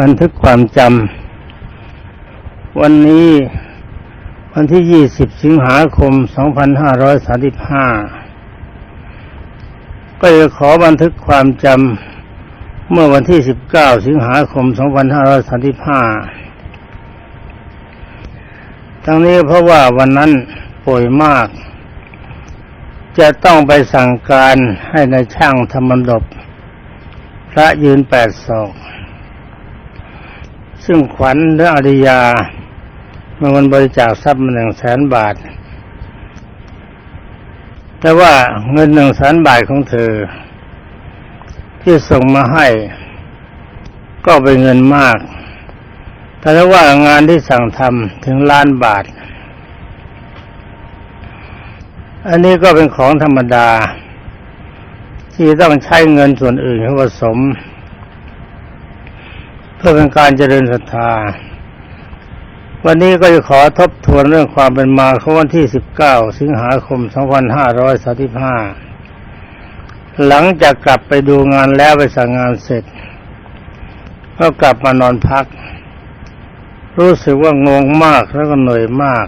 บันทึกความจำวันนี้วันที่ 20 สิงหาคม 2535 ก็จะขอบันทึกความจำเมื่อวันที่ 19 สิงหาคม 2535 ทั้งนี้เพราะว่าวันนั้นป่วยมาก จะต้องไปสั่งการให้ในช่างธรรมดบพระยืนแปดศอก ซึ่งขวัญหรือริยาเมื่อวันบริจาคทรัพย์มาหนึ่งแสนบาท แต่ว่าเงินหนึ่งแสนบาทของเธอ ที่ส่งมาให้ ก็เป็นเงินมาก แต่ถ้าว่างานที่สั่งทำถึงล้านบาท อันนี้ก็เป็นของธรรมดา ที่ต้องใช้เงินส่วนอื่นเข้าผสม เพื่อเป็นการเจริญศรัทธา วันนี้ก็จะขอทบทวนเรื่องความเป็นมาของวันที่ 19 สิงหาคม 2535 หลังจากกลับไปดูงานแล้วไปสั่งงานเสร็จ ก็กลับมานอนพัก รู้สึกว่างงมากแล้วก็เหนื่อยมาก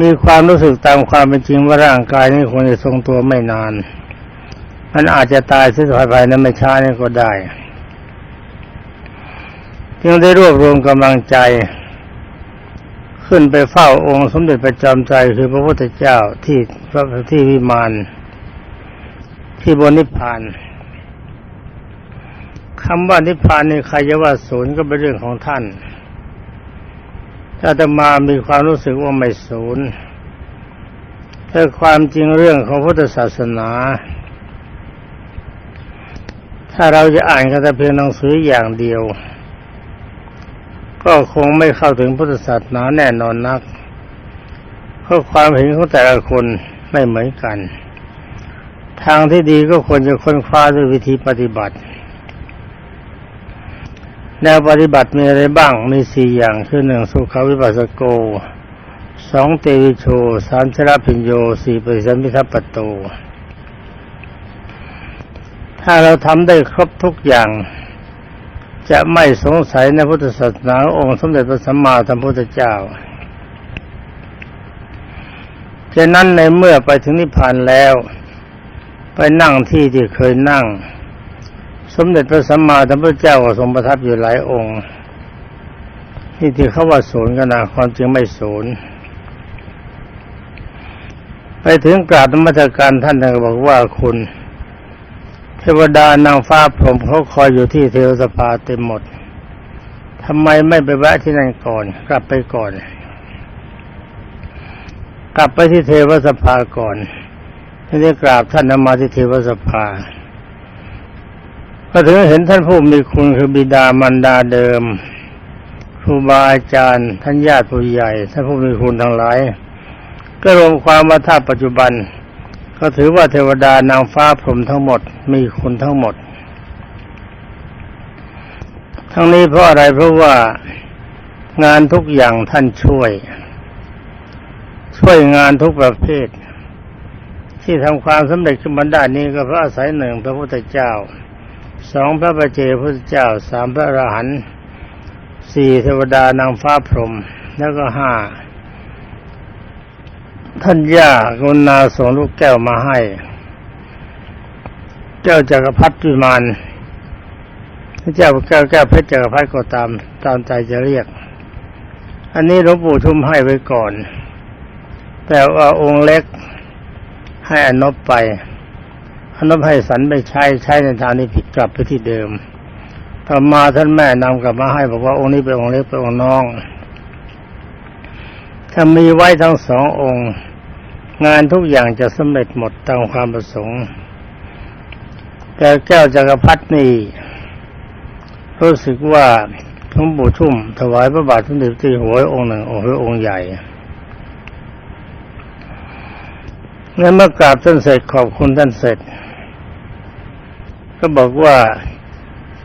มีความรู้สึกตามความเป็นจริงว่าร่างกายนี้คงจะทรงตัวไม่นาน มันอาจจะตายเสียภายในไม่ช้านี่ก็ได้จึงได้รวบรวมกำลังใจ ขึ้นไปเฝ้าองค์สมเด็จประจำใจคือพระพุทธเจ้าที่พระที่วิมานที่บนนิพพานคำว่านิพพานนี่ใครจะว่าศูนย์ก็เป็นเรื่องของท่านถ้าจะมามีความรู้สึกว่าไม่ศูนย์แต่ความจริงเรื่องของพุทธศาสนา ถ้าเราจะอ่านกันแต่เพียงหนังสืออย่างเดียว ก็คงไม่เข้าถึงพุทธศาสนาแน่นอนนัก เพราะความเห็นของแต่ละคนไม่เหมือนกัน ทางที่ดีก็ควรจะค้นคว้าด้วยวิธีปฏิบัติ แนวปฏิบัติมีอะไรบ้าง มีสี่อย่างคือหนึ่งสุขวิปัสสโกสองเตวิโชสามชราพิญโยสี่ปริสัมพิทัปปโต ถ้าเราทำได้ครบทุกอย่าง จะไม่สงสัยในพุทธศาสนาองค์สมเด็จพระสัมมาสัมพุทธเจ้าฉะนั้นในเมื่อไปถึงนิพพานแล้ว ไปนั่งที่ที่เคยนั่ง สมเด็จพระสัมมาสัมพุทธเจ้าก็ทรงประทับอยู่หลายองค์ที่ที่เขาว่าศูนย์กันนะความจริงไม่ศูนย์ไปถึงกราบธรรมการท่านท่านก็บอกว่าคุณ ทวดานางฟ้าพรหมเขาคอยอยู่ที่เทวสภาเต็มหมดทำไมไม่ไปแวะที่นั่นก่อน กลับไปก่อน กลับไปที่เทวสภาก่อนที่ได้กราบท่านนมาที่เทวสภา ก็ถึงเห็นท่านผู้มีคุณคือบิดามารดาเดิมครูบาอาจารย์ ท่านญาติผู้ใหญ่ท่านผู้มีคุณทั้งหลาย ก็รวมความว่าถ้าปัจจุบัน ก็ถือว่าเทวดานางฟ้าพรหมทั้งหมดมีคุณทั้งหมด ทั้งนี้เพราะอะไรเพราะว่างานทุกอย่างท่านช่วย ช่วยงานทุกประเภท ที่ทำความสำเร็จขึ้นมาได้นี้ก็เพราะอาศัยหนึ่งพระพุทธเจ้าสองพระประเจพุทธเจ้าสามพระอรหันต์สี่เทวดานางฟ้าพรหมแล้วก็ห้า ท่านย่ากุณาส่งลูกแก้วมาให้แก้วจักรพรรดิวิมานเจ้าแก้วแก้วเพชรจักรพรรดิก็ตามตามใจจะเรียก อันนี้หลวงปู่ทุ่มให้ไว้ก่อน แต่ว่าองค์เล็กให้อนบไปอนบให้สันไปใช้ใช้ในทางนี้ผิดกลับไปที่เดิมต่อมาท่านแม่นำกลับมาให้บอกว่าองค์นี้เป็นองค์เล็กเป็นองค์น้อง ถ้ามีไว้ทั้งสององค์ งานทุกอย่างจะสำเร็จหมดตามความประสงค์แต่แก้วจักรพรรดินี่รู้สึกว่าหลวงปู่ทุ่ม ถวายพระบาทสมเด็จที่หัวองค์หนึ่งองค์หัวองค์ใหญ่เมื่อกราบท่านเสร็จขอบคุณท่านเสร็จ ก็บอกว่า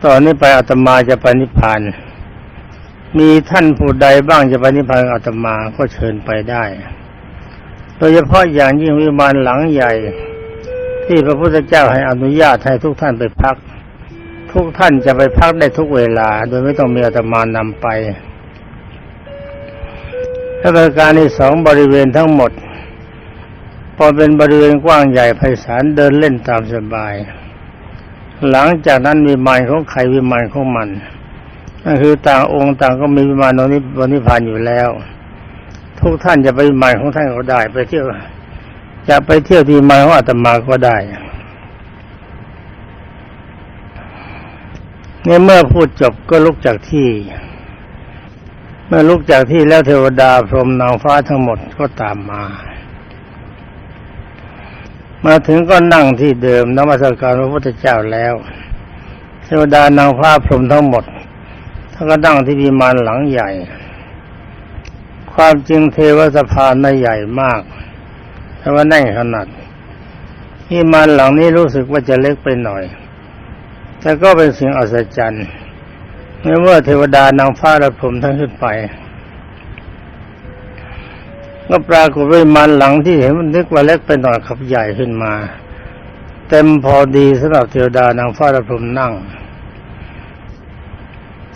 ตอนนี้ไปอาตมาจะไปนิพพาน มีท่านผู้ใดบ้างจะไปนิพพานอาตมาก็เชิญไปได้ โดยเฉพาะอย่างยิ่งวิมานหลังใหญ่ ที่พระพุทธเจ้าให้อนุญาตให้ทุกท่านไปพัก ทุกท่านจะไปพักได้ทุกเวลา โดยไม่ต้องมีอาตมานำไปถ้าประการที่สองบริเวณทั้งหมด พอเป็นบริเวณกว้างใหญ่ไพศาลเดินเล่นตามสบาย หลังจากนั้นวิมานของใครวิมานของมัน ก็คือต่างองค์ต่างก็มีวิมานนิบนิพานอยู่แล้ว ทุกท่านจะไปวิมานของท่านก็ได้ ไปเที่ยวจะไปเที่ยวที่วิมานของอาตมาก็ได้เนี่ยเมื่อพูดจบก็ลุกจากที่ เมื่อลุกจากที่แล้วเทวดาพรหมนางฟ้าทั้งหมดก็ตามมา มาถึงก็นั่งที่เดิมนมัสการพระพุทธเจ้าแล้ว เทวดานางฟ้าพรหมทั้งหมด ท่านก็นั่งที่วิมานหลังใหญ่ ความจริงเทวสภาน่ะใหญ่มาก แต่ว่าแน่นขนาดวิมานหลังนี้รู้สึกว่าจะเล็กไปหน่อย แต่ก็เป็นสิ่งอัศจรรย์เมื่อเทวดานางฟ้าและพรมทั้งขึ้นไป ก็ปรากฏว่ามันหลังที่เห็นมันนึกว่าเล็กไปหน่อยขับใหญ่ขึ้นมา เต็มพอดีสำหรับเทวดานางฟ้าและพรมนั่ง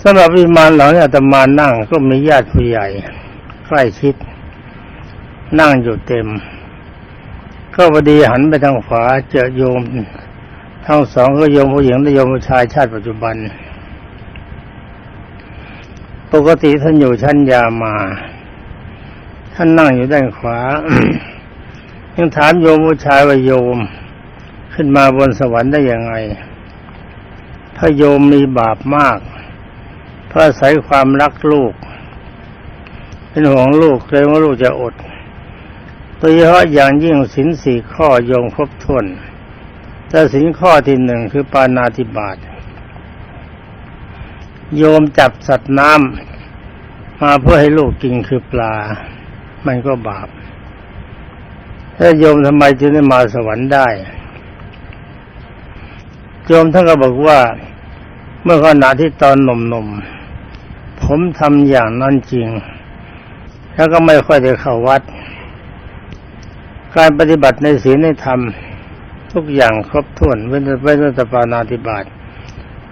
สำหรับวิมานหลังนี้อาตมานั่งก็มีญาติผู้ใหญ่ใกล้ชิด นั่งอยู่เต็ม ก็พอดีหันไปทางขวาเจอโยม ทั้งสองก็โยมผู้หญิงและโยมผู้ชายชาติปัจจุบัน ปกติท่านอยู่ชั้นยามา ท่านนั่งอยู่ด้านขวา ยังถามโยมผู้ชายว่าโยม ขึ้นมาบนสวรรค์ได้ยังไง ถ้าโยมมีบาปมาก ราะอาศัยความรักลูก เป็นห่วงลูกเกรงว่าลูกจะอดโดยเฉพาะอย่างยิ่งสินสี่ข้อยมครบถ้วนแต่สินข้อที่หนึ่งคือปานาติบาตโยมจับสัตว์น้ำมาเพื่อให้ลูกกินคือปลา มันก็บาปถ้าโยมทำไมจึงได้มาสวรรค์ได้ โยมท่านก็บอกว่า เมื่อขณะที่ตอนหนุ่มๆ ผมทำอย่างนั้นจริง แล้วก็ไม่ค่อยได้เข้าวัด การปฏิบัติในศีลในธรรม ทุกอย่างครบถ้วนเว้นเว้นแต่ปานาติบาต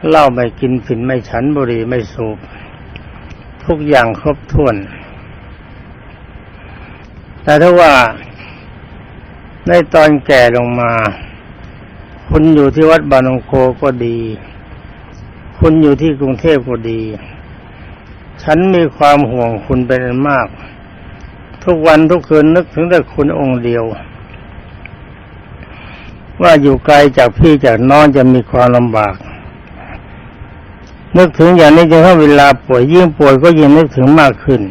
เหล้าไม่กินฝิ่นไม่ฉันบุหรี่ไม่สูบ ทุกอย่างครบถ้วน แต่ถ้าว่าในตอนแก่ลงมา คุณอยู่ที่วัดบานองโคก็ดี คุณอยู่ที่กรุงเทพก็ดี ฉันมีความห่วงคุณเป็นมาก ทุกวันทุกคืนนึกถึงแต่คุณองค์เดียว ว่าอยู่ไกลจากพี่จากน้องจะมีความลำบาก นึกถึงอย่างนี้จนถ้าเวลาป่วยยิ่งป่วยก็ยิ่งนึกถึงมากขึ้น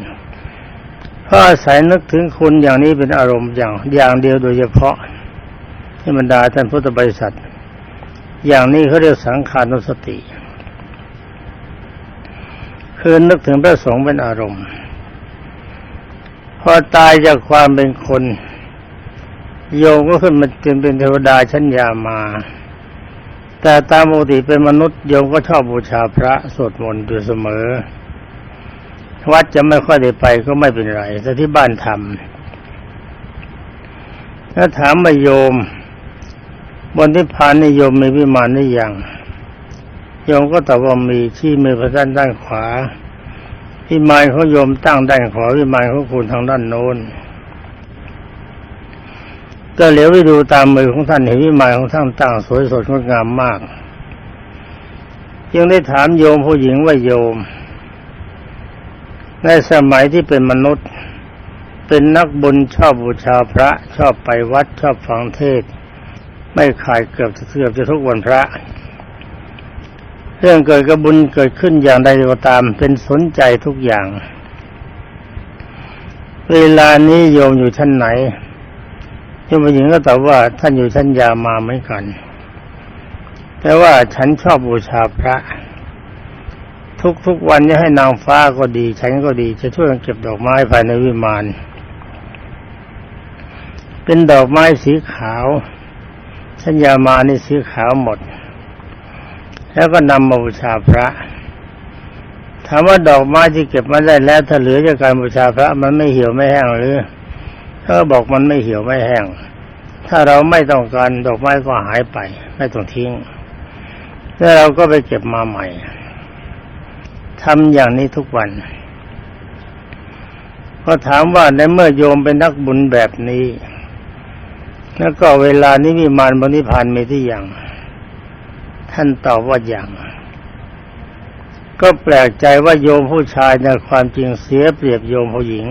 เพราะอาศัยนึกถึงคุณอย่างนี้เป็นอารมณ์อย่างอย่างเดียวโดยเฉพาะที่บรรดาท่านพุทธบริษัท อย่างนี้เขาเรียกสังขารนสติ คือนึกถึงพระสงฆ์เป็นอารมณ์ พอตายจากความเป็นคน โยมก็ขึ้นมาเป็นเป็นเทวดาชั้นยามา แต่ตามปกติเป็นมนุษย์โยมก็ชอบบูชาพระสวดมนต์อยู่เสมอ วัดจะไม่ค่อยได้ไปก็ไม่เป็นไรแต่ที่บ้านทำถ้าถามมาโยม บนที่พานนิยมมีวิมานนี่ยัง โยมก็ตอบว่ามีที่มือพระด้านด้านขวาวิมานเขาโยมตั้งด้านขวาวิมานเขาคุณทางด้านโน้น ก็เหลียวไปดูตามมือของท่านเห็นวิมานของท่านตั้งสวยสดงดงามมากยังได้ถามโยมผู้หญิงว่าโยม ในสมัยที่เป็นมนุษย์ เป็นนักบุญชอบบูชาพระ ชอบไปวัดชอบฟังเทศ ไม่ขายเกือบเกือบจะทุกวันพระ เรื่องเกิดกระบุญเกิดขึ้นอย่างใดก็ตาม เป็นสนใจทุกอย่าง เวลานี้โยมอยู่ชั้นไหนโยมหญิงก็ตอบว่าท่านอยู่ชั้นยามาเหมือนกัน แต่ว่าฉันชอบบูชาพระ ทุกๆวันจะให้นางฟ้าก็ดี ฉันก็ดีจะช่วยเก็บดอกไม้ภายในวิมานเป็นดอกไม้สีขาวสัญญามานี่สีขาวหมด แล้วก็นำมาบูชาพระถามว่าดอกไม้ที่เก็บมาได้แล้วถ้าเหลือจากการบูชาพระมันไม่เหี่ยวไม่แห้งหรือถ้าบอกมันไม่เหี่ยวไม่แห้ง ถ้าเราไม่ต้องการดอกไม้ก็หายไป ไม่ต้องทิ้ง แล้วเราก็ไปเก็บมาใหม่ทำอย่างนี้ทุกวัน ก็ถามว่าในเมื่อโยมเป็นนักบุญแบบนี้ แล้วก็เวลานี้วิมานบริพานมีที่อย่าง ท่านตอบว่าอย่าง ก็แปลกใจว่าโยมผู้ชายในความจริงเสียเปรียบโยมผู้หญิง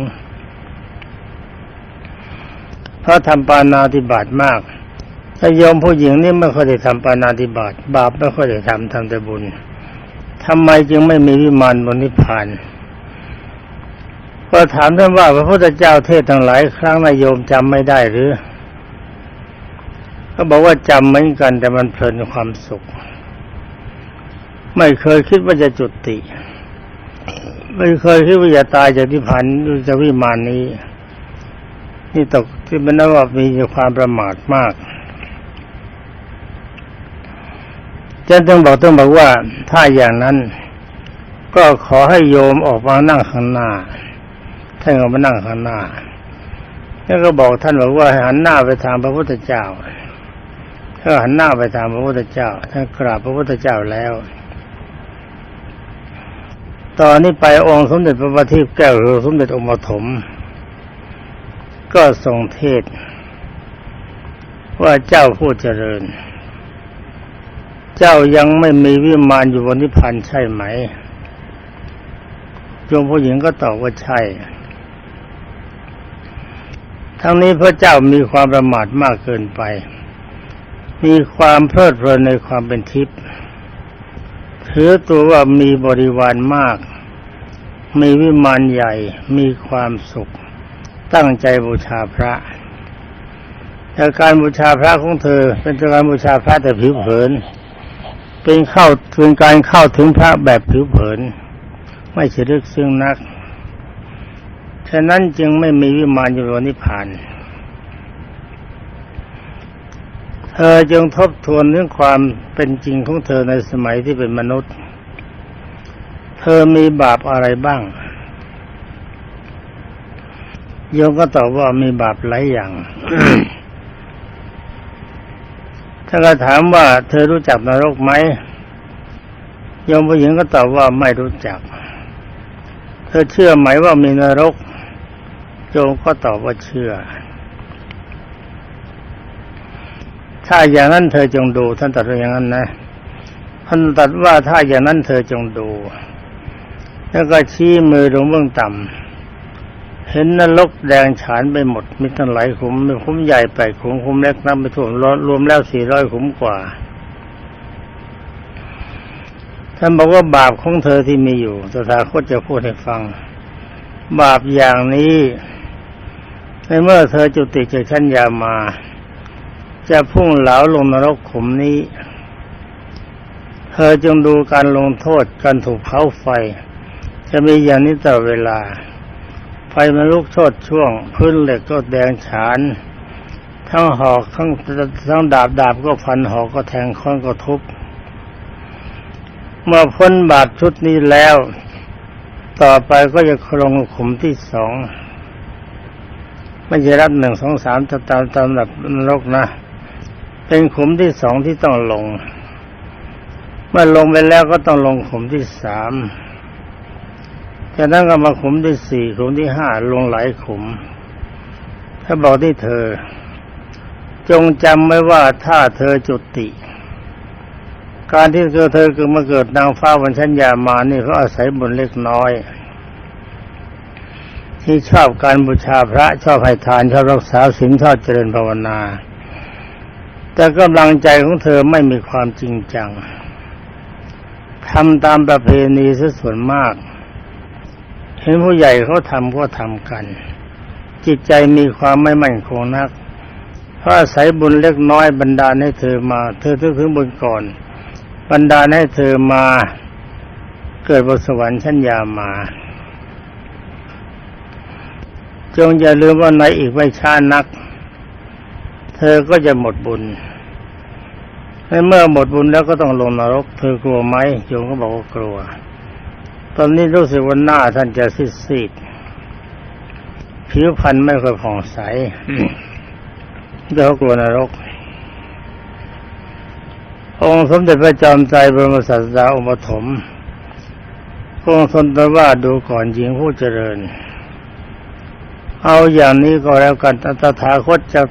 เพราะทำปานาติบาตมากถ้าโยมผู้หญิงนี่ไม่ค่อยได้ทำปานาติบาตบาปไม่ค่อยได้ทำทำแต่บุญทำไมจึงไม่มีวิมานบนนิพพานก็ถามท่านว่าพระพุทธเจ้าเทศทั้งหลายครั้งนายโยมจำไม่ได้หรือก็บอกว่าจำเหมือนกันแต่มันเพลินความสุข ไม่เคยคิดว่าจะจุติ ไม่เคยคิดว่าจะตายจากที่พันจากวิมานนี้ นี่ตกที่มันนับว่ามีความประมาทมากจะต้องบอกต้องบอกว่าถ้าอย่างนั้น ก็ขอให้โยมออกมานั่งข้างหน้าท่านก็มานั่งข้างหน้า แล้วก็บอกท่านบอกว่าหันหน้าไปทางพระพุทธเจ้าถ้าหันหน้าไปทางพระพุทธเจ้าท่านกราบพระพุทธเจ้าแล้ว ตอนนี้ไปองค์สมเด็จพระบัณฑิตแก้วหรือสมเด็จองค์ปฐมก็ทรงเทศ ว่าเจ้าผู้เจริญ เจ้ายังไม่มีวิมานอยู่บนนิพพานใช่ไหมโยมผู้หญิงก็ตอบว่าใช่ ทั้งนี้พระเจ้ามีความประมาทมากเกินไป มีความเพลิดเพลินในความเป็นทิพย์ถือตัวว่ามีบริวารมาก มีวิมานใหญ่มีความสุข ตั้งใจบูชาพระ แต่การบูชาพระของเธอ เป็นการบูชาพระแต่ผิวเผิน เป็นเข้าถึงการเข้าถึงพระแบบผิวเผิน ไม่ใช่ลึกซึ้งนักฉะนั้นจึงไม่มีวิมานอยู่บนนิพพานเธอจึงทบทวนเรื่องความเป็นจริงของเธอในสมัยที่เป็นมนุษย์ เธอมีบาปอะไรบ้าง โยมก็ตอบว่ามีบาปหลายอย่าง ถ้าก็ถามว่า เธอรู้จักนรกไหมโยมผู้หญิงก็ตอบว่าไม่รู้จัก เธอเชื่อไหมว่ามีนรก โยมก็ตอบว่าเชื่อ ถ้าอย่างนั้นเธอจงดูท่านตรัสว่าอย่างนั้นนะท่านตรัสว่าถ้าอย่างนั้นเธอจงดู แล้วก็ชี้มือลงเบื้องต่ำเห็นนรกแดงฉานไปหมด มีทั้งหลายขุมมีขุมใหญ่แปขุมขุมเล็กนับไปทั่วนรวมแล้วสี่ร้อยขุมกว่าท่านบอกว่าบาปของเธอที่มีอยู่ตถาคตจะพูดให้ฟัง บาปอย่างนี้ในเมื่อเธอจุติจากชั้นยามา จะพุ่งเหลาลงนรกขุมนี้ เธอจงดูการลงโทษการถูกเผาไฟ จะมีอย่างนี้ตลอดเวลา ไฟมันลุกโชดช่วง พื้นเหล็กก็แดงฉาน ทั้งหอกทั้งทั้งดาบดาบก็ฟันหอกก็แทงค้อนก็ทุบ เมื่อพ้นบาปชุดนี้แล้ว ต่อไปก็จะลงขุมที่สองไม่ใช่รับหนึ่งสองสามตามตามตามแบบนรกนะ เป็นขุมที่สองที่ต้องลง เมื่อลงไปแล้วก็ต้องลงขุมที่สาม จากนั้นก็มาขุมที่สี่ขุมที่ห้าลงหลายขุม ถ้าบอกที่เธอ จงจำไว้ว่าถ้าเธอจุติ การที่เธอเธอเกิดมาเกิดนางฟ้าวันชัญญามานี่เขาอาศัยบุญเล็กน้อย ที่ชอบการบูชาพระชอบให้ทานชอบรักษาศีลชอบเจริญภาวนา แต่กำลังใจของเธอไม่มีความจริงจังทำตามประเพณีซะส่วนมาก เห็นผู้ใหญ่เขาทำก็ทำกัน จิตใจมีความไม่มั่นคงนักเพราะอาศัยบุญเล็กน้อยบรรดาให้เธอมา เธอถึงบุญก่อน บรรดาให้เธอมาเกิดบนสวรรค์ชั้นยามา จงอย่าลืมว่าในอีกไม่ช้านัก เธอก็จะหมดบุญและเมื่อหมดบุญแล้วก็ต้องลงนรก เธอกลัวไหมโยมก็บอกว่ากลัว ตอนนี้รู้สึกว่าหน้าท่านจะซีดๆผิวพรรณไม่ค่อยผ่องใสเดี๋ยวกลัวนรกพองค์สมเด็จพระจอมไตรบรมศาสดาองค์ปฐมพระองค์ทรงตรัสว่าดูก่อนหญิงผู้เจริญ เอาอย่างนี้ก็แล้วกันตถาคตจะ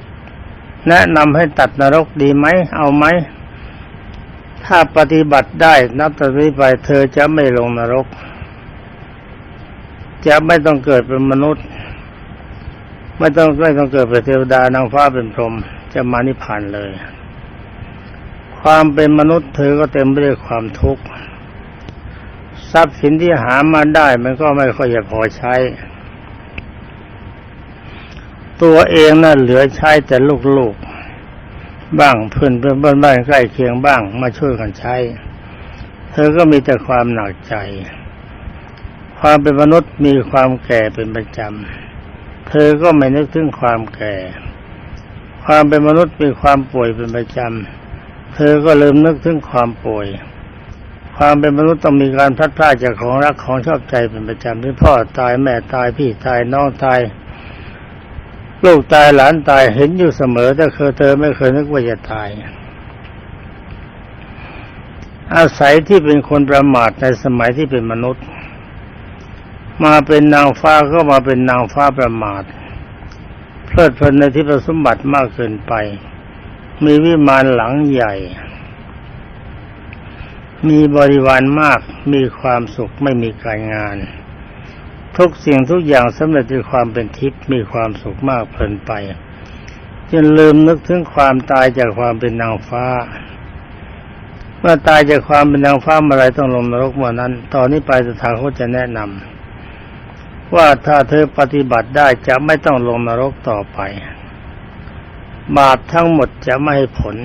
แนะนำให้ตัดนรกดีไหม เอาไหม ถ้าปฏิบัติได้นับแต่นี้ไปเธอจะไม่ลงนรก จะไม่ต้องเกิดเป็นมนุษย์ ไม่ต้องไม่ต้องเกิดเป็นเทวดานางฟ้าเป็นพรหมจะมานิพพานเลย ความเป็นมนุษย์เธอก็เต็มไปด้วยความทุกข์ทรัพย์สินที่หามาได้มันก็ไม่ค่อยจะพอใช้ ตัวเองน่ะเหลือใช้แต่ลูกๆบ้างเพื่อนเพื่อนบ้านใกล้เคียงบ้าง มาช่วยกันใช้ เธอก็มีแต่ความหนักใจ ความเป็นมนุษย์มีความแก่เป็นประจำ เธอก็ไม่นึกถึงความแก่ ความเป็นมนุษย์มีความป่วยเป็นประจำ เธอก็ลืมนึกถึงความป่วย ความเป็นมนุษย์ต้องมีการพลัดพรากจากของรักของชอบใจเป็นประจำที่พ่อตายแม่ตายพี่ตายน้องตายลูกตายหลานตายเห็นอยู่เสมอแต่เคยเธอไม่เคยนึกว่าจะตาย อาศัยที่เป็นคนประมาทในสมัยที่เป็นมนุษย์ มาเป็นนางฟ้าก็มาเป็นนางฟ้าประมาท เพลิดเพลินในที่ประสมบัติมากเกินไป มีวิมานหลังใหญ่ มีบริวารมากมีความสุขไม่มีการงาน ทุกสิ่งทุกอย่างสำเร็จด้วยความเป็นทิพย์มีความสุขมากเพลินไปจนลืมนึกถึงความตายจากความเป็นนางฟ้า เมื่อตายจากความเป็นนางฟ้าเมื่อไรต้องลงนรกเมื่อนั้น ตอนนี้ไปสถานเขาจะแนะนำ ว่าถ้าเธอปฏิบัติได้จะไม่ต้องลงนรกต่อไป บาปทั้งหมดจะไม่ให้ผล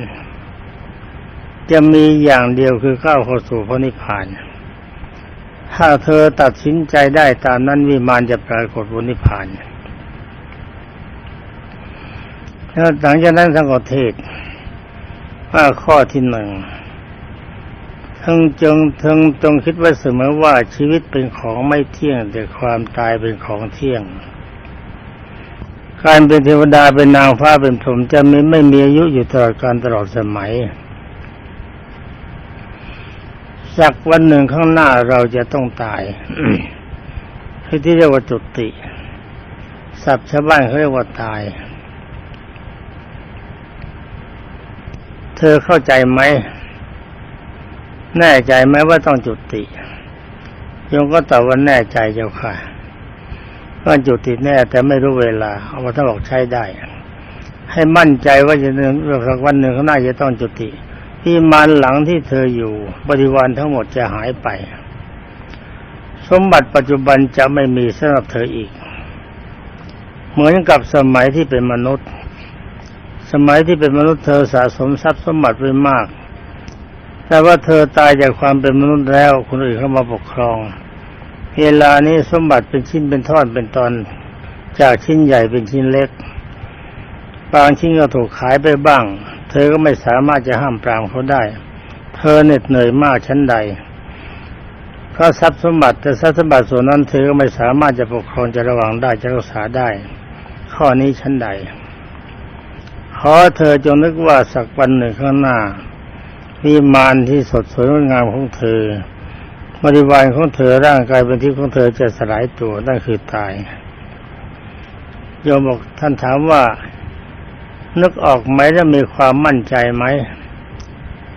จะมีอย่างเดียวคือก้าเข้าสู่พระนิพพาน ถ้าเธอตัดสินใจได้ตามนั้นวิมานจะปรากฏบนนิพพานแล้วหลังจากนั้นสังกเทศว่าข้อที่หนึ่ง ทั้งจงทั้งจงคิดไว้เสมอว่าชีวิตเป็นของไม่เที่ยง แต่ความตายเป็นของเที่ยง การเป็นเทวดาเป็นนางฟ้าเป็นพรหมจะไม่ไม่มีอายุอยู่ตลอดการตลอดสมัยสักวันหนึ่งข้างหน้าเราจะต้องตายคือที่เรียกว่าจุติศัพท์ชาวบ้านเขาเรียกว่าตาย เธอเข้าใจไหม แน่ใจไหมว่าต้องจุติโยมก็ตอบว่าแน่ใจเจ้าค่ะว่าจุติแน่ แต่ไม่รู้เวลา เอามาถ้าบอกใช้ได้ ให้มั่นใจว่าจะนึงสักวันหนึ่งข้างหน้าจะต้องจุติ ที่มานหลังที่เธออยู่บริวารทั้งหมดจะหายไป สมบัติปัจจุบันจะไม่มีสำหรับเธออีก เหมือนกับสมัยที่เป็นมนุษย์ สมัยที่เป็นมนุษย์เธอสะสมทรัพย์สมบัติไว้มาก แต่ว่าเธอตายจากความเป็นมนุษย์แล้วคนอื่นเข้ามาปกครอง เวลานี้สมบัติเป็นชิ้นเป็นท่อนเป็นตอน จากชิ้นใหญ่เป็นชิ้นเล็ก บางชิ้นก็ถูกขายไปบ้าง เธอก็ไม่สามารถจะห้ามปรามเขาได้ เธอเหน็ดเหนื่อยมากชั้นใดเพราะทรัพย์สมบัติแต่ทรัพย์สมบัติส่วนนั้นเธอก็ไม่สามารถจะปกครองจะระวังได้จะรักษาได้ ข้อนี้ชั้นใดขอเธอจงนึกว่าสักวันหนึ่งข้างหน้า วิมานที่สดสวยงดงามของเธอบริวารของเธอร่างกายเป็นที่ของเธอจะสลายตัวนั่นคือตายโยมบอกท่านถามว่า นึกออกไหมและมีความมั่นใจไหม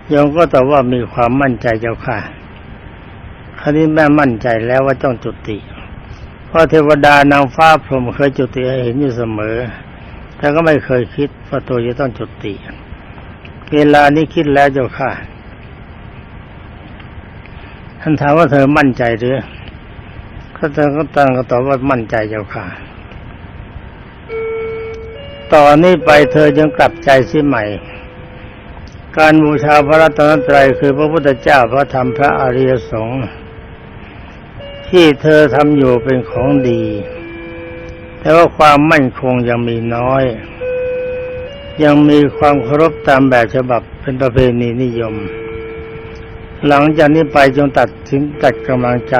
โยมก็ตอบว่ามีความมั่นใจเจ้าค่ะคราวนี้แม่มั่นใจแล้วว่าต้องจุติ เพราะเทวดานางฟ้าพรหมเคยจุติเห็นอยู่เสมอแต่ก็ไม่เคยคิดว่าตัวจะต้องจุติ เวลานี้คิดแล้วเจ้าค่ะ ท่านถามว่าเธอมั่นใจหรือก็เธอก็ตั้งก็ตอบว่ามั่นใจเจ้าค่ะ ต่อนนี้ไปเธอจึงกลับใจสียใหม่ การบูชาพระรัตนตรัยคือพระพุทธเจ้าพระธรรมพระอริยสงฆ์ที่เธอทำอยู่เป็นของดี แต่ว่าความมั่นคงยังมีน้อย ยังมีความเคารพตามแบบฉบับเป็นประเพณีนิยม หลังจากนี้ไปจงตัดสินตัดกำลังใจ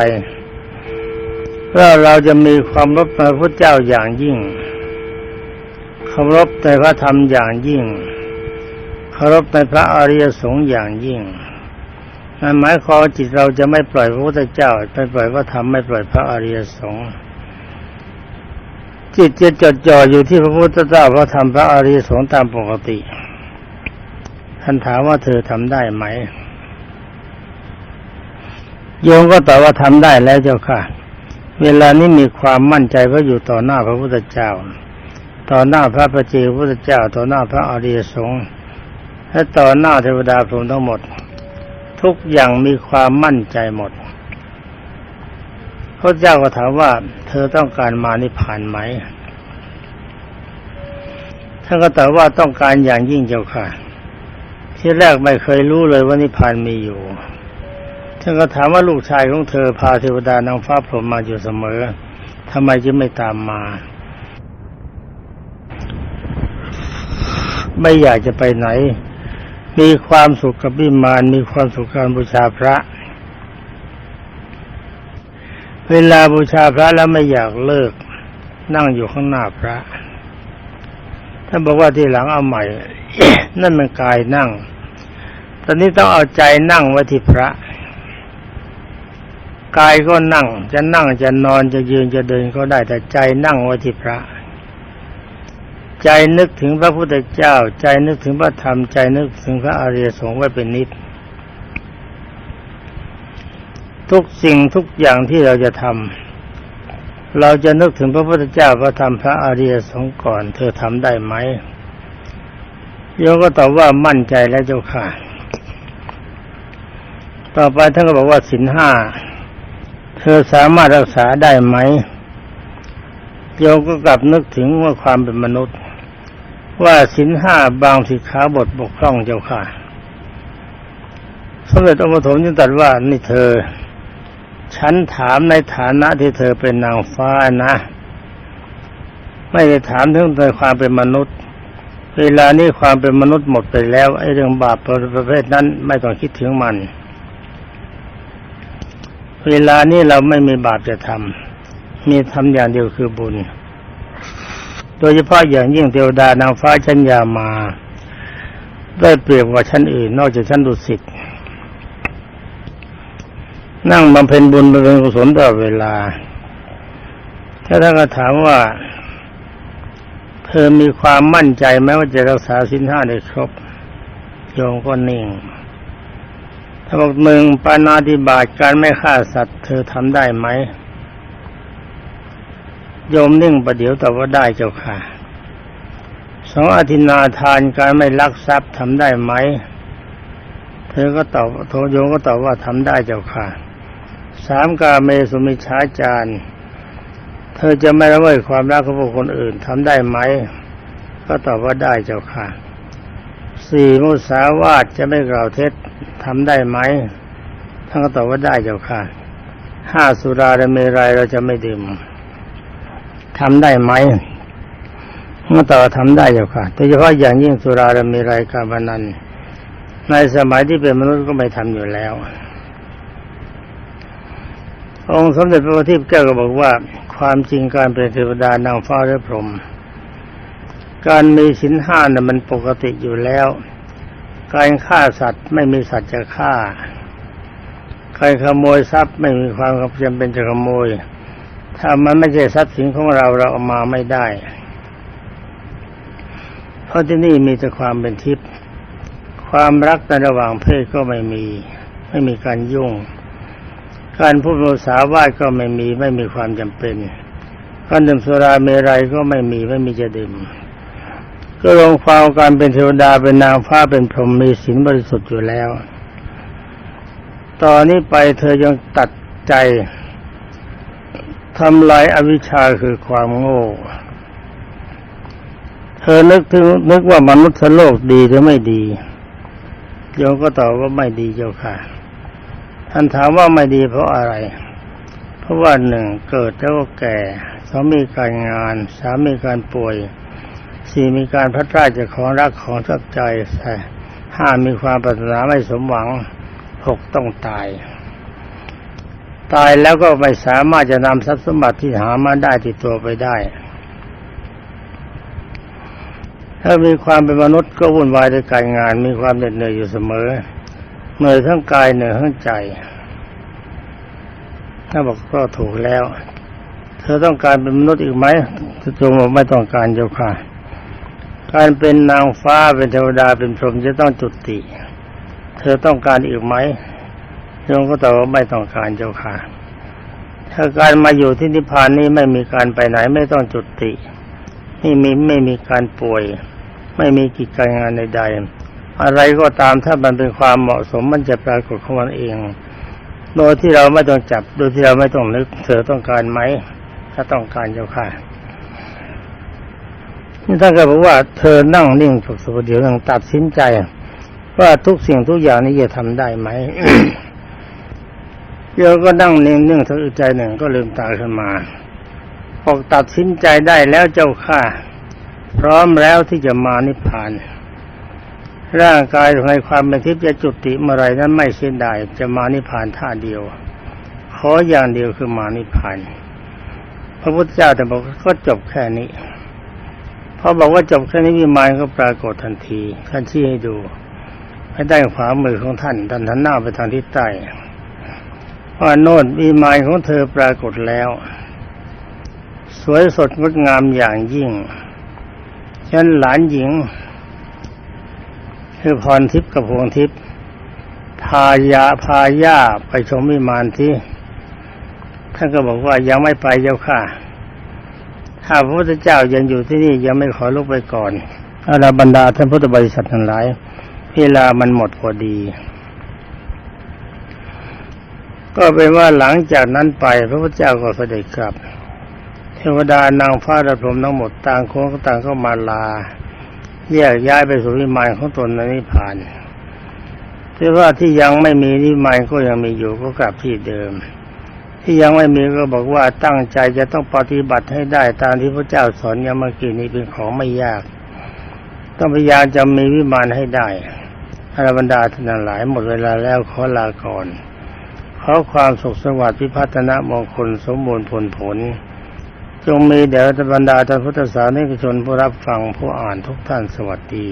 ว่าเราจะมีความรบในพระเจ้าอย่างยิ่งเคารพในพระธรรมอย่างยิ่งเคารพในพระอริยสงฆ์อย่างยิ่งนั่นหมายความจิตเราจะไม่ปล่อยพระพุทธเจ้าไม่ปล่อยพระธรรมไม่ปล่อยพระอริยสงฆ์ จิตจะจดจ่ออยู่ที่พระพุทธเจ้าพระธรรมพระอริยสงฆ์ตามปกติท่านถามว่าเธอทำได้ไหม โยมก็ตอบว่าทำได้แล้วเจ้าค่ะ เวลานี้มีความมั่นใจว่าอยู่ต่อหน้าพระพุทธเจ้า ต่อหน้าพระประเจกพระพุทธเจ้า ต่อหน้าพระอริยสงฆ์และต่อหน้าเทวดาพรหมทั้งหมด ทุกอย่างมีความมั่นใจหมดพระเจ้าก็ถามว่า เธอต้องการมานิพพานไหมท่านก็ตอบว่าต้องการอย่างยิ่งเจ้าค่ะ ที่แรกไม่เคยรู้เลยว่านิพพานมีอยู่ท่านก็ถามว่าลูกชายของเธอพาเทวดานางฟ้าพรหมมาอยู่เสมอทำไมจึงไม่ตามมา ไม่อยากจะไปไหน มีความสุขกับวิมานมีความสุขการบูชาพระ เวลาบูชาพระแล้วไม่อยากเลิก นั่งอยู่ข้างหน้าพระท่านบอกว่าที่หลังเอาใหม่ นั่นมันกายนั่ง ตอนนี้ต้องเอาใจนั่งไว้ที่พระ กายก็นั่ง จะนั่งจะนอนจะยืนจะเดินก็ได้แต่ใจนั่งไว้ที่พระ ใจนึกถึงพระพุทธเจ้า ใจนึกถึงพระธรรมใจนึกถึงพระอริยสงฆ์ไว้เป็นนิด ทุกสิ่งทุกอย่างที่เราจะทำเราจะนึกถึงพระพุทธเจ้าพระธรรมพระอริยสงฆ์ก่อน เธอทำได้ไหมโยมก็ตอบว่ามั่นใจแล้วเจ้าค่ะ ต่อไปท่านก็บอกว่าสินห้าเธอสามารถรักษาได้ไหมโยมก็กลับนึกถึงว่าความเป็นมนุษย์ ว่าสินห้าบางสิกขาบทบกพร่องเจ้าค่ะสมเด็จองค์ปฐมจึงตรัสว่านี่เธอ ฉันถามในฐานะที่เธอเป็นนางฟ้านะ ไม่ได้ถามถึงในความเป็นมนุษย์ เวลานี้ความเป็นมนุษย์หมดไปแล้วไอ้เรื่องบาปประเภทนั้นไม่ต้องคิดถึงมัน เวลานี้เราไม่มีบาปจะทำมีทำอย่างเดียวคือบุญ โดยเฉพาะอย่างยิ่งเทวดานางฟ้าชั้นยามา ได้เปรียบกว่าชั้นอื่น นอกจากชั้นดุสิต นั่งบำเพ็ญบุญบำเพ็ญกุศลตลอดเวลา ถ้าท่านก็ถามว่า เธอมีความมั่นใจไหมว่าจะรักษาสินห้าได้ครบ โยมก็นิ่ง ถ้าบอกหนึ่งปานาติบาตการไม่ฆ่าสัตว์ เธอทำได้ไหม โยมนิ่งประเดี๋ยวแต่ว่าได้เจ้าค่ะ สองอธินาทานการไม่ลักทรัพย์ทำได้ไหมเธอก็ตอบโทโยมก็ตอบว่าทำได้เจ้าค่ะ สามกาเมสุมิชาจารเธอจะไม่ละเมิดความรักของบุคคลอื่นทำได้ไหม ก็ตอบว่าได้เจ้าค่ะสี่มุสาวาทจะไม่กล่าวเท็จทำได้ไหมท่านก็ตอบว่าได้เจ้าค่ะห้าสุราและเมรัยเราจะไม่ดื่มทำได้ไหมเมื่อตอบว่าทำได้เจ้าค่ะโดยเฉพาะอย่างยิ่งสุราและเมรัยการพนันในสมัยที่เป็นมนุษย์ก็ไม่ทำอยู่แล้ว องค์สมเด็จพระบัณฑิตแก้วก็บอกว่า ความจริงการเป็นเทวดานางฟ้าหรือพรหมการมีสินห้าน่ะมันปกติอยู่แล้ว การฆ่าสัตว์ไม่มีสัตว์จะฆ่าใครขโมยทรัพย์ไม่มีความจำเป็นจะขโมย ถ้ามันไม่ใช่ทรัพย์สินของเราเราเอามาไม่ได้ เพราะที่นี่มีแต่ความเป็นทิพย์ความรักในระหว่างเพศก็ไม่มี ไม่มีการยุ่ง การพูดภาษาวาดก็ไม่มีไม่มีความจำเป็นการดื่มสุราเมรัยก็ไม่มีไม่มีจะดื่มก็ลงความการเป็นเทวดาเป็นนางฟ้าเป็นพรหมมีศีลบริสุทธิ์อยู่แล้ว ตอนนี้ไปเธอยังตัดใจทำลายอวิชชาคือความโง่ เธอนึกถึงนึกว่ามนุษย์โลกดีหรือไม่ดีโยมก็ตอบว่าไม่ดีเจ้าค่ะ ท่านถามว่าไม่ดีเพราะอะไร เพราะว่าหนึ่งเกิดแล้วก็แก่สองมีการงานสามมีการป่วยสี่มีการพัดพลาดจากของรักของชอบใจห้ามีความปรารถนาไม่สมหวังหกต้องตาย ตายแล้วก็ไม่สามารถจะนำทรัพย์สมบัติที่หามาได้ติดตัวไปได้ ถ้ามีความเป็นมนุษย์ก็วุ่นวายในการงาน มีความเหน็ดเหนื่อยอยู่เสมอ เหนื่อยทั้งกายเหนื่อยทั้งใจถ้าบอกก็ถูกแล้ว เธอต้องการเป็นมนุษย์อีกไหมจงบอกไม่ต้องการเจ้าค่ะ การเป็นนางฟ้าเป็นเทวดาเป็นพรหมจะต้องจุติ เธอต้องการอีกไหมโยมก็ตอบว่าไม่ต้องการเจ้าค่ะ ถ้าการมาอยู่ที่นิพพานนี้ไม่มีการไปไหนไม่ต้องจุติ ไม่มีไม่มีการป่วย ไม่มีกิจการงานใดๆ อะไรก็ตามถ้ามันเป็นความเหมาะสมมันจะปรากฏของมันเอง โดยที่เราไม่ต้องจับ โดยที่เราไม่ต้องนึก เธอต้องการไหม ถ้าต้องการเจ้าค่ะนี่ท่านก็บอกว่าเธอนั่งนิ่งฝึกสมาธินั่งตัดสินใจ ว่าทุกสิ่งทุกอย่างนี้จะทำได้ไหมเดี๋ยวก็นั่งนิ่งนิ่งสักอึดใจหนึ่งก็ลืมตาขึ้นมาบอกตัดสินใจได้แล้วเจ้าค่ะ พร้อมแล้วที่จะมานิพพาน ร่างกายในความเป็นทิพย์จะจุติเมื่อไรนั้นไม่เสียดายจะมานิพพานท่าเดียว ขออย่างเดียวคือมานิพพาน พระพุทธเจ้าแต่บอกก็จบแค่นี้พอบอกว่าจบแค่นี้วิมานก็ปรากฏทันทีท่านชี้ให้ดูให้ด้านขวามือของท่านท่านหันหน้าไปทางทิศใต้ว่าโน่นวิมานของเธอปรากฏแล้ว สวยสดงดงามอย่างยิ่งฉันหลานหญิง คือพรทิพย์กับพวงทิพย์พายาพาย่าไปชมวิมานที่ท่านก็บอกว่ายังไม่ไปเจ้าค่ะ ถ้าพระพุทธเจ้ายังอยู่ที่นี่ยังไม่ขอลุกไปก่อนอาราบรรดาท่านพุทธบริษัททั้งหลายเวลามันหมดพอดี ก็เป็นว่าหลังจากนั้นไป พระพุทธเจ้าก็เสด็จกลับ เทวดานางฟ้าระพรมทั้งหมดต่างโคนก็ต่างก็มาลา แยกย้ายไปสู่วิมานของตนในนิพพานแต่ว่าที่ยังไม่มีนิพพานก็ยังมีอยู่ก็กลับที่เดิม ที่ยังไม่มีก็บอกว่าตั้งใจจะต้องปฏิบัติให้ได้ตามที่พระเจ้าสอนยังเมื่อกี้นี้เป็นของไม่ยาก ต้องพยายามจะมีวิมานให้ได้อรบรรดาท่านหลายหมดเวลาแล้วขอลาก่อนขอความสุขสวัสดิ์พิพัฒนมงคลสมบูรณ์ผลผล จงมีแด่บรรดาท่านพุทธศาสนิกชนผู้รับฟังผู้อ่านทุกท่านสวัสดี